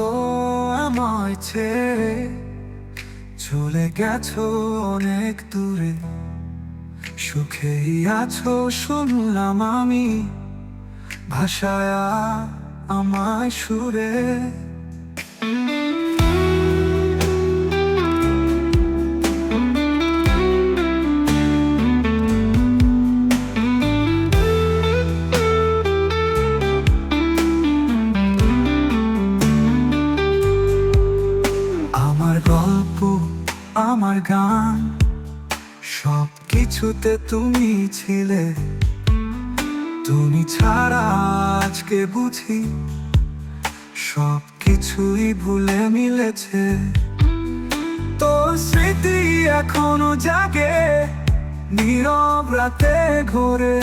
আমায় ছেড়ে চলে গেছো অনেক দূরে। সুখেই আছো শুনলাম আমি ভাষায় আমায় সুরে। আমার গান। সব কিছুতে তুমি ছিলে। তুমি ছাড়া আজকে বুঝি। সব কিছুই ভুলে মিলেছে। তো স্মৃতি এখনও জাগে নীরব রাতে ঘোরে।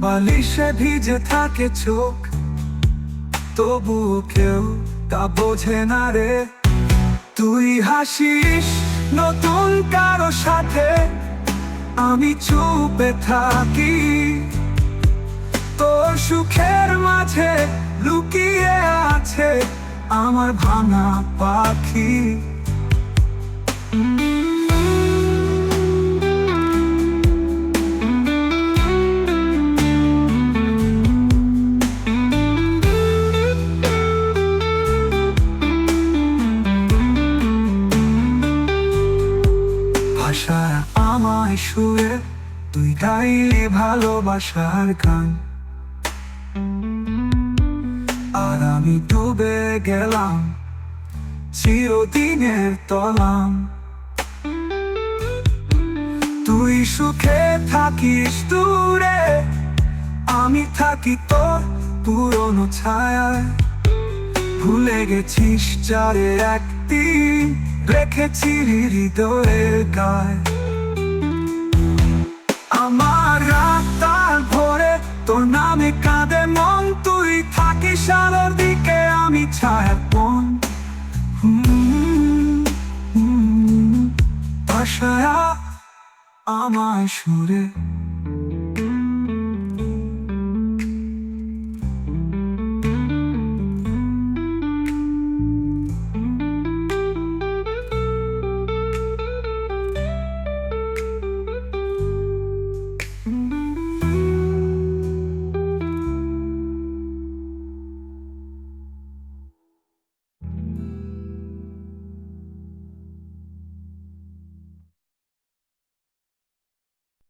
বালিশে ভিজে থাকে চোখ। তবু কেউ তা বোঝে না রে। তুই হাসিস নতুন কারও সাথে, আমি চুপে থাকি। তোর সুখের মাঝে লুকিয়ে আছে আমার ভাঙা পাখি। ভাষা আমায় শুয়ে, তুই গাইলি ভালোবাসার গান। আর আমি ডুবে গেলাম, চিরদিনের তলাম। তুই সুখে থাকিস দূরে, আমি থাকি তোর পুরনো ছায়ায়। ভুলে গেছিস চারে একদিন রেখেছি হৃদয়ের গায় আমার রাত তার ভরে তোর নামে কাঁদে মন তুই থাকিস আলোর দিকে আমি ছায়া পন ভাষায় আমায় সুরে